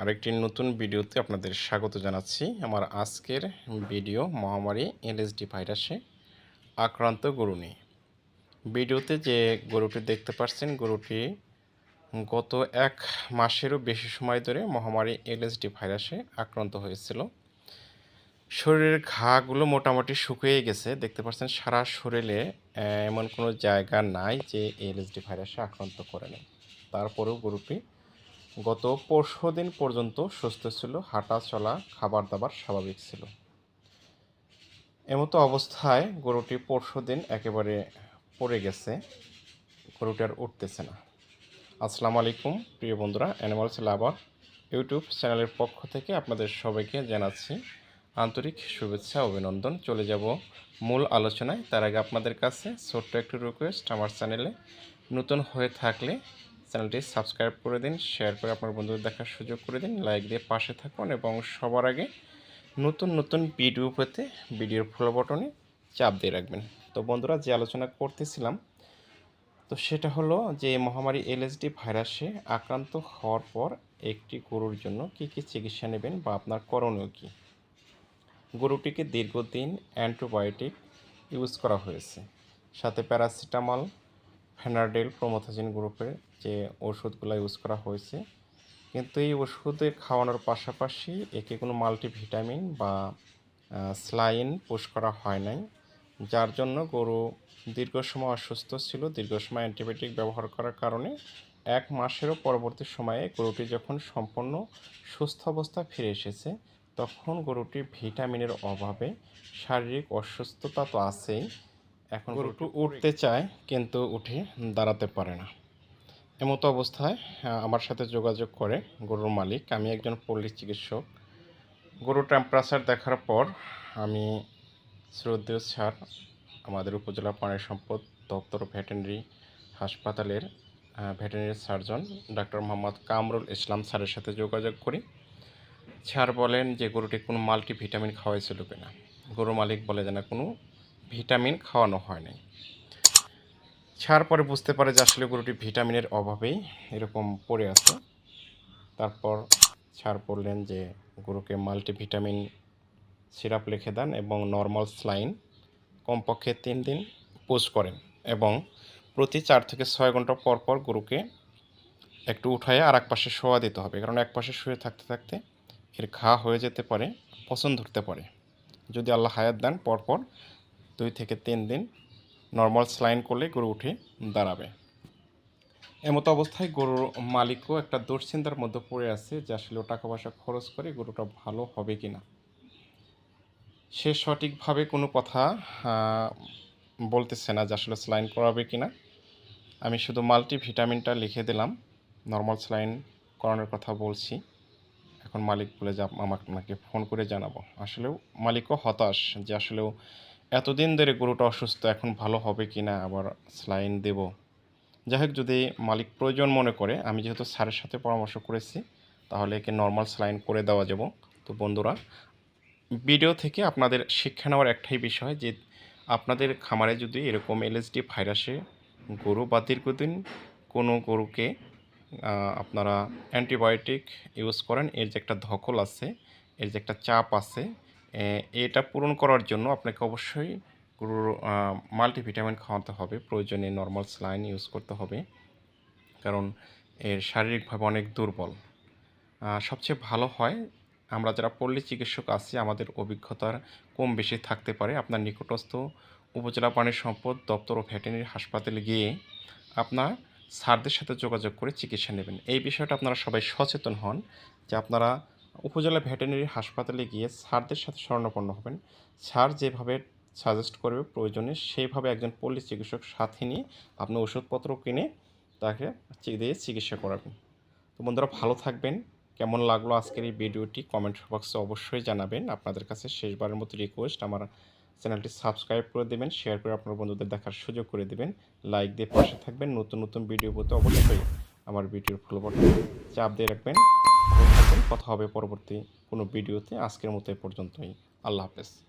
আরেকটি নতুন ভিডিওতে আপনাদের স্বাগত জানাচ্ছি। আমার আজকের ভিডিও মহামারী এলএসডি ভাইরাসে আক্রান্ত গরু নিয়ে। ভিডিওতে যে গরুটি দেখতে পাচ্ছেন, গরুটি গত এক মাসেরও বেশি সময় ধরে মহামারী এলএসডি ভাইরাসে আক্রান্ত হয়েছিল। শরীরের ঘাগুলো মোটামুটি শুকিয়ে গেছে। দেখতে পাচ্ছেন, সারা শরীরে এমন কোনো জায়গা নাই যে এলএসডি ভাইরাসে আক্রান্ত করে নেই তারপরেও গরুটি গত পরশু দিন পর্যন্ত সুস্থ ছিল, হাঁটা চলা, খাবার দাবার স্বাভাবিক ছিল। এমতো অবস্থায় গরুটি পরশু দিন একেবারে পড়ে গেছে, গরুটি আর উঠতেছে না। আসসালামু আলাইকুম, প্রিয় বন্ধুরা অ্যানিমালস লাভার ইউটিউব চ্যানেলের পক্ষ থেকে আপনাদের সবাইকে জানাচ্ছি আন্তরিক শুভেচ্ছা, অভিনন্দন। চলে যাব মূল আলোচনায়। তার আগে আপনাদের কাছে ছোট্ট একটু রিকোয়েস্ট আমার চ্যানেলে নতুন হয়ে থাকলে চ্যানেলটি সাবস্ক্রাইব করে দিন, শেয়ার করে আপনার বন্ধুদের দেখার সুযোগ করে দিন, লাইক দিয়ে পাশে থাকুন এবং সবার আগে নতুন নতুন ভিডিও পেতে ভিডিওর ফলো বটনে চাপ দিয়ে রাখবেন। তো বন্ধুরা, যে আলোচনা করতেছিলাম, তো সেটা হলো যে মহামারী এলএসডি ভাইরাসে আক্রান্ত হওয়ার পর একটি গরুর জন্য কী কী চিকিৎসা নেবেন বা আপনার করণীয় কী? গরুটিকে দীর্ঘদিন অ্যান্টিবায়োটিক ইউজ করা হয়েছে। সাথে প্যারাসিটামল ফেনারডেল প্রোমোথাজিন গ্রুপের যে ওষুধগুলো ইউজ করা হয়েছে। কিন্তু এই ওষুধে খাওয়ানোর পাশাপাশি একে কোনো মাল্টিভিটামিন বা স্লাইন পুশ করা হয় নাই। যার জন্য গরু দীর্ঘ সময় অসুস্থ ছিল, দীর্ঘ সময় অ্যান্টিবায়োটিক ব্যবহার করার কারণে এক মাসেরও পরবর্তী সময়ে গরুটি যখন সম্পূর্ণ সুস্থ অবস্থা ফিরে এসেছে, তখন গরুটি ভিটামিনের অভাবে শারীরিক অসুস্থতা তো আছেই। এখন গরুটি উঠতে চায় কিন্তু উঠে দাঁড়াতে পারে না। এমতো অবস্থায় আমার সাথে যোগাযোগ করে গরুর মালিক। আমি একজন পল্লী চিকিৎসক। গরুর টেম্পারেচার দেখার পর আমি শ্রদ্ধেয় স্যার আমাদের উপজেলা প্রাণী সম্পদ দপ্তর ভেটেরিনারি হাসপাতালের veterinary surgeon doctor Mohammad Kamrul Islam স্যারের সাথে যোগাযোগ করি। স্যার বলেন যে গরুটি কোনো মাল্টিভিটামিন খাওয়াইছিল কিনা। গরুর মালিক বলে যে না কোনো ভিটামিন খাওয়ানো হয় নাই। ছাড় পরে বুঝতে পারে যে আসলে গরুটি ভিটামিনের অভাবেই এরকম পড়ে আছে। তারপর ছাড় পড়লেন যে গরুকে মাল্টিভিটামিন সিরাপ লিখে দেন এবং নর্মাল স্লাইন কমপক্ষে তিন দিন পোজ করেন এবং প্রতি চার থেকে ছয় ঘণ্টা পর পর গরুকে একটু উঠাইয়ে আর এক পাশে শোয়া দিতে হবে। কারণ এক পাশে শুয়ে থাকতে থাকতে এর ঘা হয়ে যেতে পারে পছন্দ ধরতে পারে। যদি আল্লাহ হায়াত দেন, পরপর দুই থেকে তিন দিন নর্মাল স্লাইন করলে গরু উঠে দাঁড়াবে। এমতো অবস্থায় গরুর মালিকও একটা দুশ্চিন্তার মধ্যে পড়ে আছে যে আসলে টাকা পয়সা খরচ করে গরুটা ভালো হবে কি না সে সঠিকভাবে কোনো কথা বলতেছে না যে আসলে স্লাইন করাবে কি না আমি শুধু মাল্টি ভিটামিনটা লিখে দিলাম, নর্মাল স্লাইন করানোর কথা বলছি। এখন মালিক বলে যে আমাকে ফোন করে জানাব। আসলেও মালিকও হতাশ যে আসলেও এতদিন ধরে গরুটা অসুস্থ, এখন ভালো হবে কি না আবার স্লাইন দেব। যাই হোক যদি মালিক প্রয়োজন মনে করে, আমি যেহেতু স্যারের সাথে পরামর্শ করেছি, তাহলে একে নর্মাল স্লাইন করে দেওয়া যাব। তো বন্ধুরা ভিডিও থেকে আপনাদের শিক্ষা নেওয়ার একটাই বিষয় যে, আপনাদের খামারে যদি এরকম এলএসডি ভাইরাসে গরু বা দীর্ঘদিন কোনো গরুকে আপনারা অ্যান্টিবায়োটিক ইউজ করেন, এর যে একটা ধকল আছে, এর যে একটা চাপ আছে এটা পূরণ করার জন্য আপনাকে অবশ্যই গরুর মাল্টিভিটামিন খাওয়াতে হবে। প্রয়োজনে নর্মাল স্লাইন ইউজ করতে হবে। কারণ এর শারীরিকভাবে অনেক দুর্বল। সবচেয়ে ভালো হয়, আমরা যারা পল্লী চিকিৎসক আছি, আমাদের অভিজ্ঞতার কম বেশি থাকতে পারে। আপনার নিকটস্থ উপজেলা প্রাণী সম্পদ দপ্তর ও ভেটেরিনারি হাসপাতালে গিয়ে আপনার স্যারদের সাথে যোগাযোগ করে চিকিৎসা নেবেন। এই বিষয়টা আপনারা সবাই সচেতন হন যে আপনারা উপজেলা ভেটেরিনারি হাসপাতালে গিয়ে স্যারদের সাথে শরণাপন্ন হবেন। স্যার যেভাবে সাজেস্ট করবে প্রয়োজনে সেইভাবে একজন পল্লী চিকিৎসক সাথে নিয়ে আপনি ওষুধপত্র কিনে তাকে দিয়ে চিকিৎসা করাবেন। তো বন্ধুরা, ভালো থাকবেন। কেমন লাগল আজকের এই ভিডিওটি কমেন্ট বক্সে অবশ্যই জানাবেন। আপনাদের কাছে শেষবারের মতো রিকোয়েস্ট আমার চ্যানেলটি সাবস্ক্রাইব করে দেবেন শেয়ার করে আপনার বন্ধুদের দেখার সুযোগ করে দেবেন। লাইক দিয়ে পাশে থাকবেন। নতুন নতুন ভিডিও পেতে অবশ্যই আমার ভিডিওর ফলো বাটন চাপ দিয়ে রাখবেন। ভালো কথা হবে পরবর্তী কোনো ভিডিওতে। আজকের মতো এ পর্যন্তই। আল্লাহ হাফেজ।